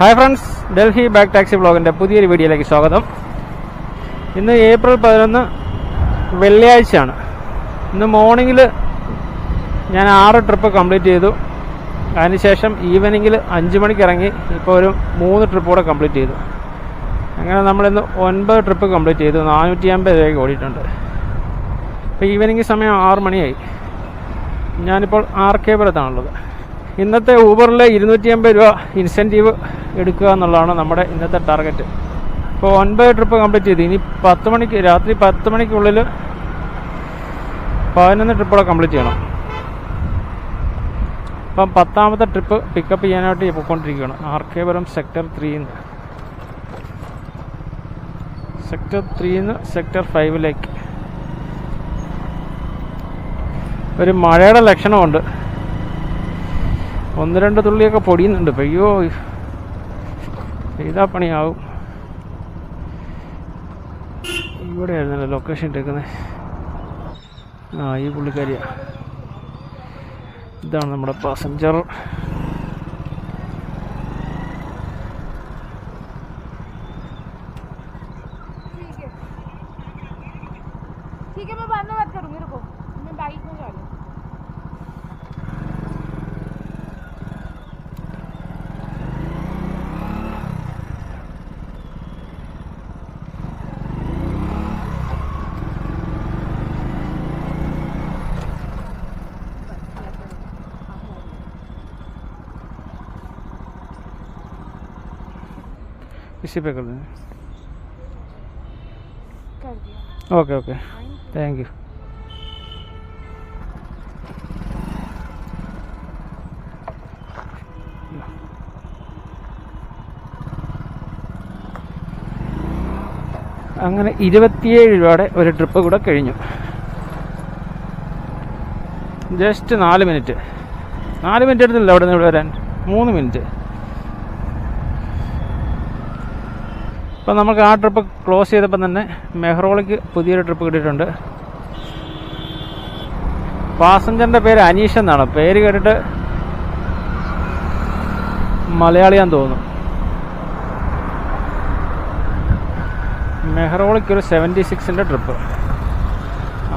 Hi friends Delhi back taxi ബ്ലോഗിന്റെ പുതിയൊരു വീഡിയോയിലേക്ക് സ്വാഗതം. ഇന്ന് ഏപ്രിൽ പതിനൊന്ന് വെള്ളിയാഴ്ചയാണ്. ഇന്ന് മോർണിംഗിൽ ഞാൻ ആറ് ട്രിപ്പ് കംപ്ലീറ്റ് ചെയ്തു. അതിനുശേഷം ഈവനിങ്ങിൽ അഞ്ച് മണിക്ക് ഇറങ്ങി ഇപ്പോൾ ഒരു മൂന്ന് ട്രിപ്പ് കൂടെ കംപ്ലീറ്റ് ചെയ്തു. അങ്ങനെ നമ്മളിന്ന് ഒൻപത് ട്രിപ്പ് കംപ്ലീറ്റ് ചെയ്തു. നാനൂറ്റി അമ്പത് രൂപയ്ക്ക് ഓടിയിട്ടുണ്ട്. ഇപ്പോൾ ഈവനിങ് സമയം ആറ് മണിയായി. ഞാനിപ്പോൾ ആർ കെ പുരത്താണുള്ളത് ഇന്നത്തെ ഊബറിൽ ഇരുന്നൂറ്റി അമ്പത് രൂപ ഇൻസെന്റീവ് എടുക്കുക എന്നുള്ളതാണ് നമ്മുടെ ഇന്നത്തെ ടാർഗറ്റ്. ഇപ്പോൾ ഒൻപത് ട്രിപ്പ് കംപ്ലീറ്റ് ചെയ്തു. ഇനി പത്ത് മണിക്ക് രാത്രി പത്ത് മണിക്കുള്ളിൽ പതിനൊന്ന് ട്രിപ്പുകൂടെ കംപ്ലീറ്റ് ചെയ്യണം. അപ്പം പത്താമത്തെ ട്രിപ്പ് പിക്കപ്പ് ചെയ്യാനായിട്ട് പോയിക്കൊണ്ടിരിക്കുകയാണ്. ആർ കെ പുരം സെക്ടർ ത്രീന്ന് സെക്ടർ ത്രീന്ന് സെക്ടർ ഫൈവിലേക്ക് ഒരു മഴയുടെ ലക്ഷണമുണ്ട്. ഒന്ന് രണ്ട് തുള്ളിയൊക്കെ പൊടിയുന്നുണ്ട് ഇപ്പം അയ്യോ ചെയ്താ പണിയാവും ഇവിടെ ആയിരുന്നല്ലോ ലൊക്കേഷൻ ഇട്ടേക്കുന്നത് ആ ഈ പുള്ളിക്കാരിയാ ഇതാണ് നമ്മുടെ പാസഞ്ചർ ठीक है ठीक है मैं बाद में बात करूंगी रुको मैं बाइक में जा रही हूँ इसी पे कर दें कर दिया ओके ओके थैंक यू അങ്ങനെ ഇരുപത്തിയേഴ് രൂപയുടെ ഒരു ട്രിപ്പ് കൂടെ കഴിഞ്ഞു ജസ്റ്റ് നാല് മിനിറ്റ് നാല് മിനിറ്റ് എടുത്തില്ല അവിടെ നിന്ന് ഇവിടെ വരാൻ മൂന്ന് മിനിറ്റ് ഇപ്പം നമുക്ക് ആ ട്രിപ്പ് ക്ലോസ് ചെയ്തപ്പോൾ തന്നെ മെഹ്റോളിക്ക് പുതിയൊരു ട്രിപ്പ് കിട്ടിയിട്ടുണ്ട്. പാസഞ്ചറിന്റെ പേര് അനീഷ് എന്നാണ്. പേര് കേട്ടിട്ട് മലയാളിയാന്ന് തോന്നുന്നു. മെഹ്റോളിക്ക് ഒരു സെവന്റി സിക്സിന്റെ ട്രിപ്പ്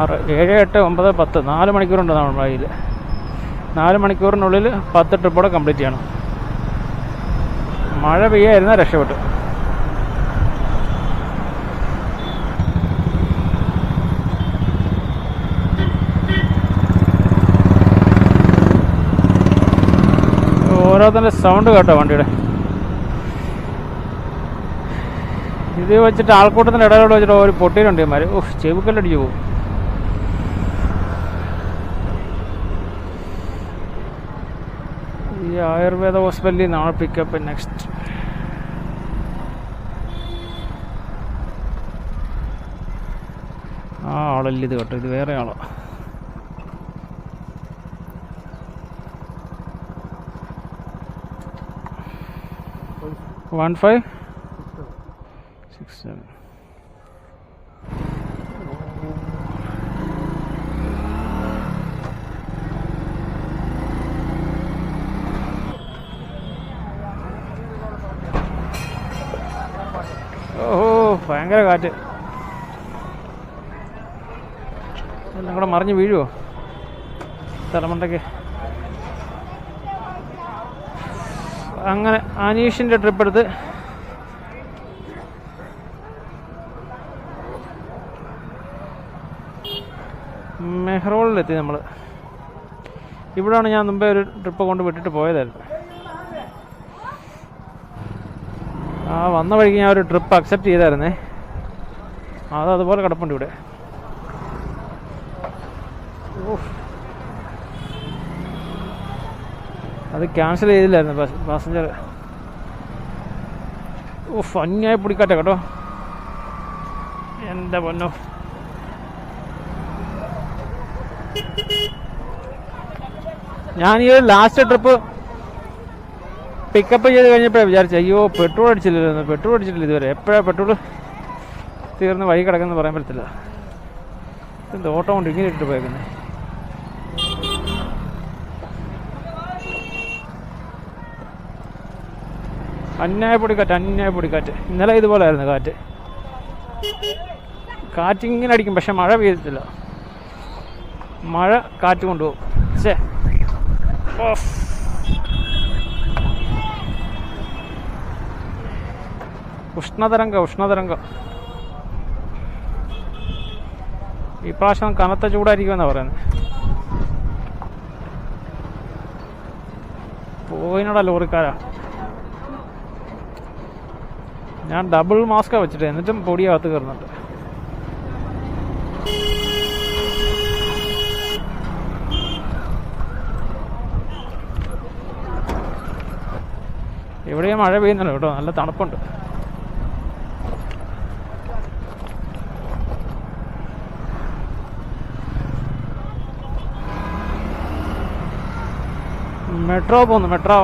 ആറ് ഏഴ് എട്ട് ഒമ്പത് പത്ത് നാല് മണിക്കൂറുണ്ട് നമ്മുടെ കയ്യിൽ നാല് മണിക്കൂറിനുള്ളിൽ പത്ത് ട്രിപ്പോടെ കംപ്ലീറ്റ് ചെയ്യണം. മഴ പെയ്യായിരുന്നാൽ രക്ഷപ്പെട്ടു. ഓരോന്നിന്റെ സൗണ്ട് കേട്ടോ വണ്ടിയുടെ. ഇത് വെച്ചിട്ട് ആൾക്കൂട്ടത്തിന്റെ ഇടയിലൂടെ വെച്ചിട്ട് ഒരു പൊട്ടിയിലുണ്ട് ഇമാർ ഓഹ് ചെവുക്കല്ലടിച്ച് പോകും ഈ ആയുർവേദ ഹോസ്പിറ്റലിൽ നാളെ പിക്കപ്പ് നെക്സ്റ്റ് ആ ആളല്ല ഇത് കേട്ടോ. ഇത് വേറെ ആളോ. വൺ ഫൈവ് സിക്സ് സെവൻ ഓഹോ ഭയങ്കര കാറ്റ് എല്ലാം കൂടെ മറിഞ്ഞ് വീഴുവോ തലമണ്ടയ്ക്ക് അങ്ങനെ അനീഷിന്റെ ട്രിപ്പ് എടുത്ത് മെഹ്റോളിലെത്തി നമ്മൾ ഇവിടാണ് ഞാൻ മുമ്പേ ഒരു ട്രിപ്പ് കൊണ്ട് വിട്ടിട്ട് പോയതായിരുന്നു. ആ വന്ന വഴിക്ക് ഞാൻ ഒരു ട്രിപ്പ് അക്സെപ്റ്റ് ചെയ്തായിരുന്നേ. അത് അതുപോലെ കിടപ്പുണ്ട് ഇവിടെ. ഓഹ്. അത് ക്യാൻസൽ ചെയ്തില്ലായിരുന്നു പാസഞ്ചർ ഓ ഫഞ്ഞായി പിടിക്കട്ടെ കേട്ടോ. എന്താ പൊന്നോ? ഞാൻ ഈ ലാസ്റ്റ് ട്രിപ്പ് പിക്കപ്പ് ചെയ്ത് കഴിഞ്ഞപ്പോഴേ വിചാരിച്ചു അയ്യോ പെട്രോൾ അടിച്ചില്ലല്ലോ പെട്രോൾ അടിച്ചിട്ടില്ല ഇതുവരെ. എപ്പോഴാണ് പെട്രോൾ തീർന്ന് വഴി കിടക്കുന്നത് പറയാൻ പറ്റത്തില്ല. എന്ത് ഓട്ടോ കൊണ്ട് ഇങ്ങനെ ഇട്ടിട്ട് പോയേക്കുന്നത് അന്യായ പൊടിക്കാറ്റ് അന്യായ പൊടിക്കാറ്റ്. ഇന്നലെ ഇതുപോലെ ആയിരുന്നു കാറ്റ്. കാറ്റ് ഇങ്ങനെ അടിക്കും പക്ഷെ മഴ പെയ്തിട്ടില്ല. മഴ കാറ്റ് കൊണ്ടുപോകും. ഓഫ്. ഉഷ്ണതരംഗ ഉഷ്ണതരംഗ. ഈ പ്രാവശ്യം കനത്ത ചൂടായിരിക്കുമെന്നാ പറയുന്നത് പോയിനടാ ലോറിക്കാരാ. ഞാൻ ഡബിൾ മാസ്കാ വെച്ചിട്ട് എന്നിട്ടും പൊടിയകത്ത് കയറുന്നുണ്ട്. ഇവിടെ മഴ പെയ്യുന്നുണ്ട് കേട്ടോ. നല്ല തണുപ്പുണ്ട്. മെട്രോ പോന്നു. മെട്രോ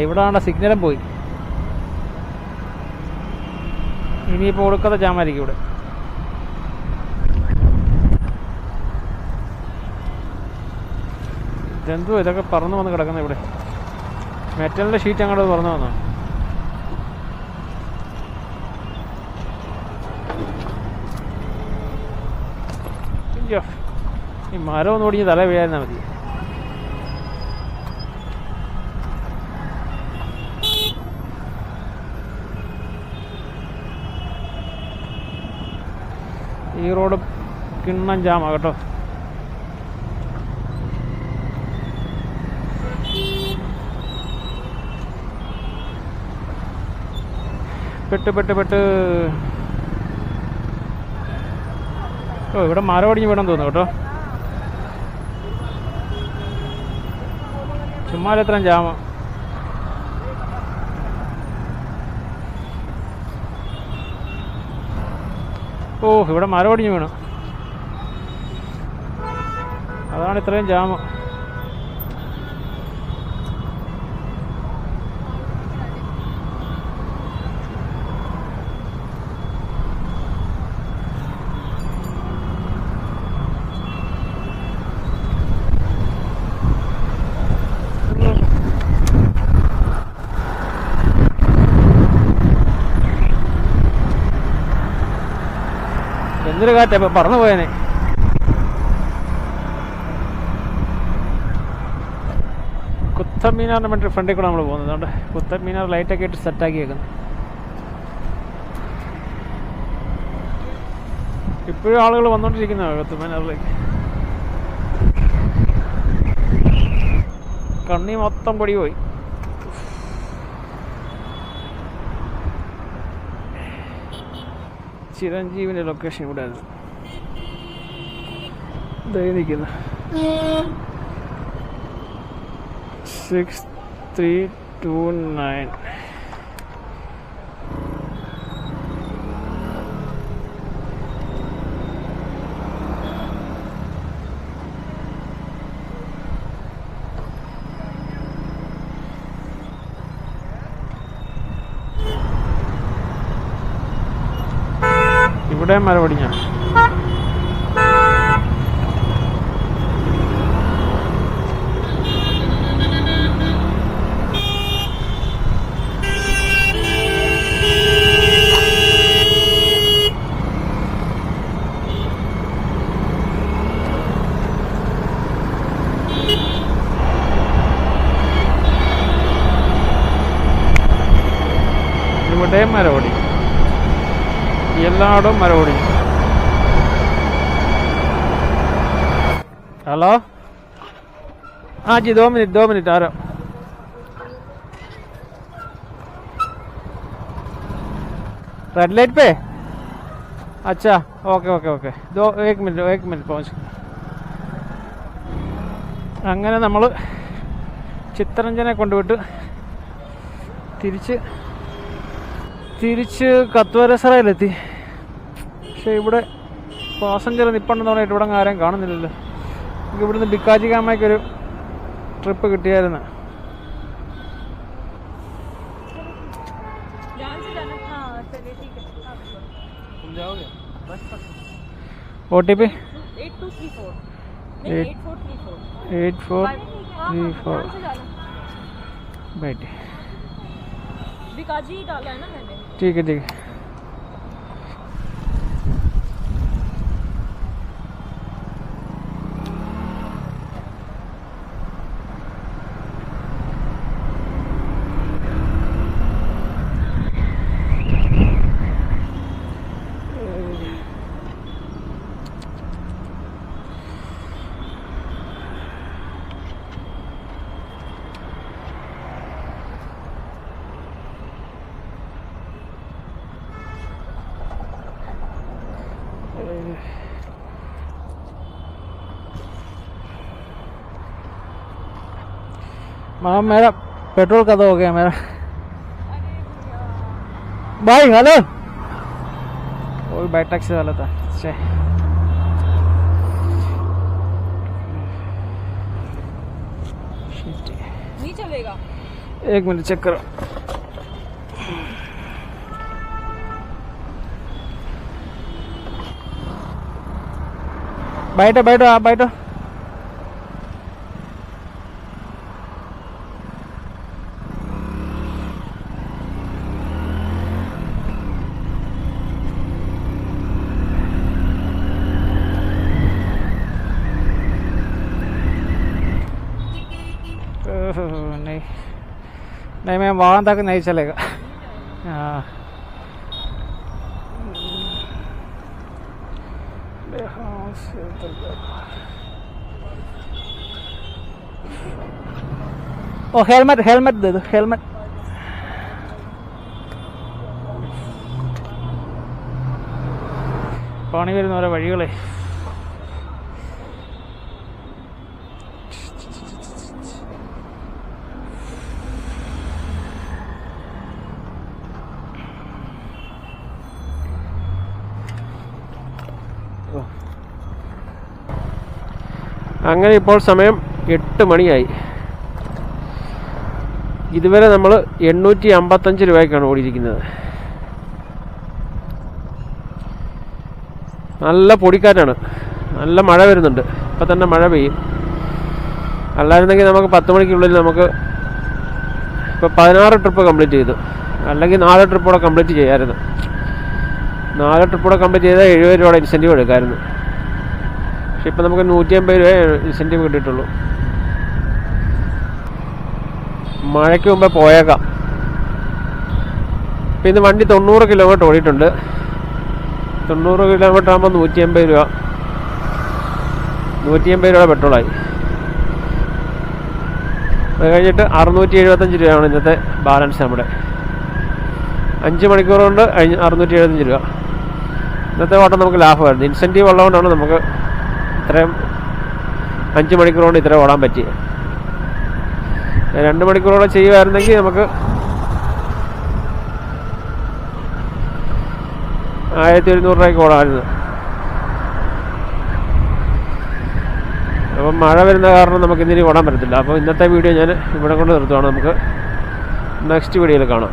ആ ഇവിടെ ആണ്ട സിഗ്നലും പോയി. ഇനിയിപ്പോൾ ഒടുക്കത്തെ ജാമായിരിക്കും ഇവിടെ. ഇതെന്തോ ഇതൊക്കെ പറന്നു വന്ന് കിടക്കുന്ന ഇവിടെ. മെറ്റലിന്റെ ഷീറ്റ് അങ്ങോട്ട് പറന്നു വന്നോ? ഈ മരം ഒന്ന് ഓടിഞ്ഞ് തല വീഴായിരുന്നാൽ മതി. ഈ റോഡ് കിണ്ണം ജാമാ കേട്ടോ. പെട്ട് പെട്ട് പെട്ട്. ഓ ഇവിടെ മരം ഒടിഞ്ഞ് വീടാൻ തോന്നുന്നു കേട്ടോ. ചുമ്മാ ജാമം ജാമ. ഓ ഇവിടെ മരം ഒടിഞ്ഞ് വീണു. അതാണ് ഇത്രയും ജാമ. എന്തൊരു കാറ്റാ പറന്നു പോയനെ. കുത്തമീനാറിന് വേണ്ടി ഫ്രണ്ടിൽ കൂടെ നമ്മൾ പോകുന്നത്. അതുകൊണ്ട് കുത്തമീനാർ ലൈറ്റൊക്കെ ഇട്ട് സെറ്റാക്കി വെക്കുന്നു. ഇപ്പോഴും ആളുകൾ വന്നോണ്ടിരിക്കുന്ന കുത്തമീനാറിലേക്ക് കണ്ണി മൊത്തം പൊടി പോയി ചിരഞ്ജീവിന്റെ ലൊക്കേഷൻ ഇവിടെ ദേ സിക്സ് ത്രീ ടു നയൻ ഇവിടെ മരം എല്ലായിടവും മരം ഒടി हेलो हाँ जी दो मिनट दो मिनट आ रहा हूँ रेड लाइट पे अच्छा ओके ओके ओके दो एक मिनट एक मिनट पहुँच അങ്ങനെ നമ്മൾ ചിത്തരഞ്ജനെ കൊണ്ടുവിട്ട് തിരിച്ച് തിരിച്ച് കത്വരസറയിലെത്തി പക്ഷേ ഇവിടെ പാസഞ്ചർ നിപ്പുണ്ടെന്ന് പറഞ്ഞിട്ട് ഇവിടെ അങ്ങ് ആരെയും കാണുന്നില്ലല്ലോ നമുക്ക് ഇവിടുന്ന് ബിക്കാജി കാമയ്ക്ക് ഒരു ട്രിപ്പ് കിട്ടിയായിരുന്നു ध्यान से जाना हाँ चलिए ठीक है हाँ। O T P eight two three four नहीं Eight- eight four three four eight four हाँ, थ्री हाँ, फोर ध्यान से डालो बैठे विकाजी ही डाला है ना मैंने ठीक है ठीक है मैम मेरा पेट्रोल का तो हो गया मेरा। भाई हेलो। वही बाइक टैक्सी वाला था छे Shit. नहीं चलेगा। एक मिनट चेक करो। बैठो बैठो आप बैठो। नहीं नहीं मैम वहाँ तक नहीं चलेगा हाँ यहाँ से उधर जाओ। ओ हेलमेट हेलमेट दे दो हेलमेट പണി വരുന്ന ഓരോ വഴികളെ അങ്ങനെ ഇപ്പോൾ സമയം എട്ട് മണിയായി. ഇതുവരെ നമ്മൾ എണ്ണൂറ്റി അമ്പത്തഞ്ച് രൂപയ്ക്കാണ് ഓടിയിരിക്കുന്നത്. നല്ല പൊടിക്കാറ്റാണ്. നല്ല മഴ വരുന്നുണ്ട്. ഇപ്പം തന്നെ മഴ പെയ്യും. അല്ലായിരുന്നെങ്കിൽ നമുക്ക് പത്ത് മണിക്കുള്ളിൽ നമുക്ക് ഇപ്പോൾ പതിനാറ് ട്രിപ്പ് കംപ്ലീറ്റ് ചെയ്തു. അല്ലെങ്കിൽ നാല് ട്രിപ്പ് കൂടെ കംപ്ലീറ്റ് ചെയ്യാമായിരുന്നു നാല് ട്രിപ്പ് കൂടെ കംപ്ലീറ്റ് ചെയ്താൽ എഴുപത് രൂപയുടെ ഇൻസെന്റീവ് എടുക്കാമായിരുന്നു പക്ഷെ ഇപ്പം നമുക്ക് നൂറ്റി അമ്പത് രൂപ ഇൻസെന്റീവ് കിട്ടിയിട്ടുള്ളൂ. മഴയ്ക്ക് മുമ്പേ പോയേക്കാം. ഇപ്പം ഇന്ന് വണ്ടി തൊണ്ണൂറ് കിലോമീറ്റർ ഓടിയിട്ടുണ്ട്. തൊണ്ണൂറ് കിലോമീറ്റർ ആകുമ്പോൾ നൂറ്റി അമ്പത് രൂപ. നൂറ്റി അമ്പത് രൂപ പെട്രോളായി. അത് കഴിഞ്ഞിട്ട് അറുന്നൂറ്റി എഴുപത്തഞ്ച് രൂപയാണ് ഇന്നത്തെ ബാലൻസ് നമ്മുടെ. അഞ്ച് മണിക്കൂർ കൊണ്ട് അറുന്നൂറ്റി എഴുപത്തഞ്ച് രൂപ. ഇന്നത്തെ ഓട്ടം നമുക്ക് ലാഭമായിരുന്നു. ഇൻസെന്റീവ് ഉള്ളതുകൊണ്ടാണ് നമുക്ക് ഇത്രയും അഞ്ച് മണിക്കൂർ കൊണ്ട് ഇത്രയും ഓടാൻ പറ്റി. രണ്ട് മണിക്കൂറോളം ചെയ്യുമായിരുന്നെങ്കിൽ നമുക്ക് ആയിരത്തി ഒരുന്നൂറ് രൂപയ്ക്ക് ഓടാമായിരുന്നു. അപ്പം മഴ വരുന്ന കാരണം നമുക്ക് ഇന്നിനി ഓടാൻ പറ്റത്തില്ല. അപ്പോൾ ഇന്നത്തെ വീഡിയോ ഞാൻ ഇവിടെ കൊണ്ട് നിർത്തുവാണ്. നമുക്ക് നെക്സ്റ്റ് വീഡിയോയിൽ കാണാം.